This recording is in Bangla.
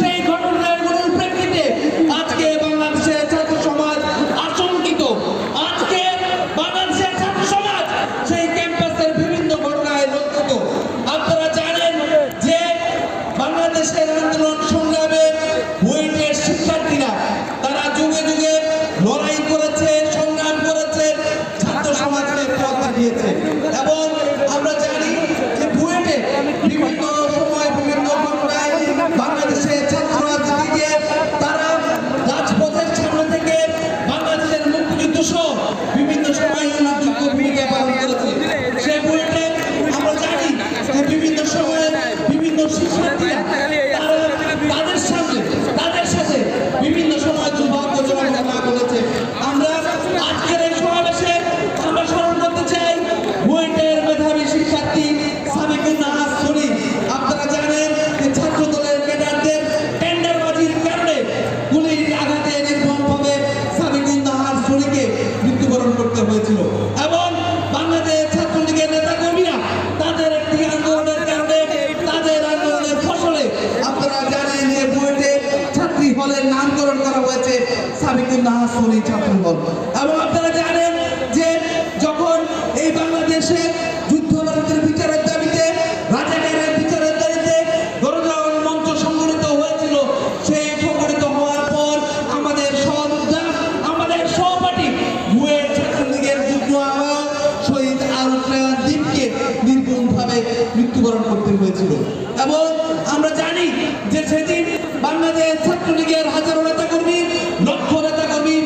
সেই ঘটনাগুলোর মুক্তিযুদ্ধ সহ বিভিন্ন সময় উল্লেখযোগ্য ভূমিকা পালন করেছে। সে বুয়েটে আমরা জানি যে বিভিন্ন সময়ে বিভিন্ন শিক্ষার্থীরা তাদের সাথে তাদের সাথে বিভিন্ন সময় দুর্ভাগ্যজনক ঘটনা ঘটেছে। আমরা আজকের এই সমাবেশে আমরা স্মরণ করতে চাই বুয়েটের মেধাবী শিক্ষার্থী সাবিকুল নাহার সরি ছাত্র হল এবং আপনারা জানেন যে যখন এই বাংলাদেশে যুদ্ধভারতের বিচারের দাবিতে রাজাকারের বিচারের দাবিতে গণজাগরণ মঞ্চ সংগঠিত হয়েছিল সেই সংগঠিত হওয়ার পর আমাদের সহযোদ্ধা আমাদের সহপাঠী বুয়েট ছাত্রলীগের যুগ্ম আহ্বায়ক শহীদ আলফ্রেয়ান দ্বীপকে নির্মমভাবে মৃত্যুবরণ করতে হয়েছিল। এবং আমাদের ছাত্রলীগের হাজারো নেতাকর্মী লক্ষ নেতাকর্মী